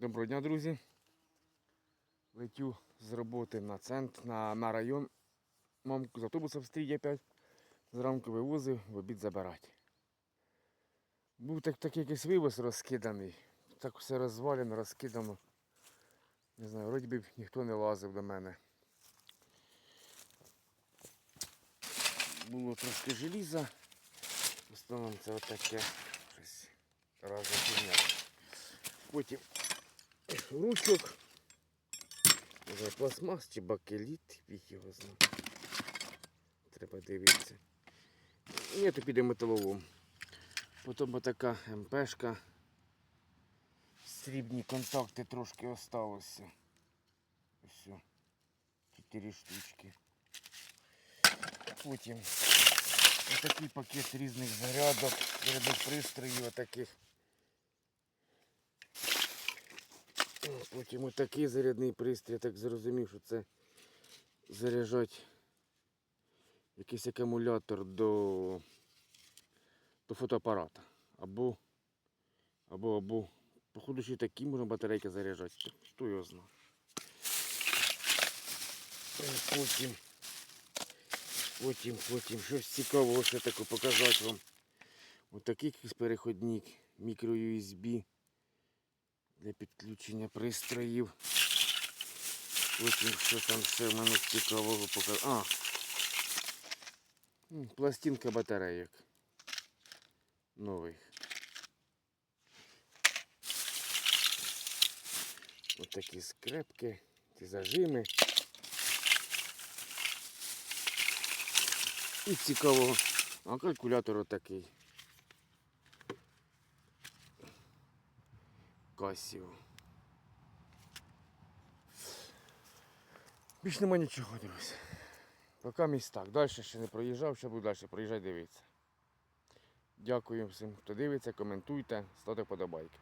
Доброго дня, друзі. Летю з роботи на центр, на, на район. Мамку з автобуса встрій опять. Зранку вивозив, в обід забирати. Був так, так якийсь вивоз розкиданий. Так все розвалено, розкидано. Не знаю, вроді би ніхто не лазив до мене. Було трошки желіза. В основному це отаке щось фігня. Потім ручок. Може пластмас чи бакеліт, фіг його знає. Треба дивитися. Ні, то піде металолом. Потім отака МПшка. Срібні контакти трошки осталося. Ось. Чотири штучки. Потім отакий пакет різних зарядок, зарядних пристроїв отаких. Потім отакий зарядний пристрій, так зрозумів, що це заряджать якийсь акумулятор до, до фотоапарата. Або, або, або, походу, ще такі можна батарейки заряджати. Хто його знає. Потім, потім, потім, щось цікавого ще таке показати вам. Отакий якийсь переходник мікро USB для підключення пристроїв. Потім що там ще в мене цікавого показати. А! Пластинка батарейок. Нових. Ось такі скрепки, ці зажими. І цікавого. А калькулятор отакий. Касіо. Більш нема нічого, друзі. Поки місць так. Далі ще не проїжджав, ще буду далі проїжджай, дивитися. Дякую всім, хто дивиться, коментуйте, ставте подобайки.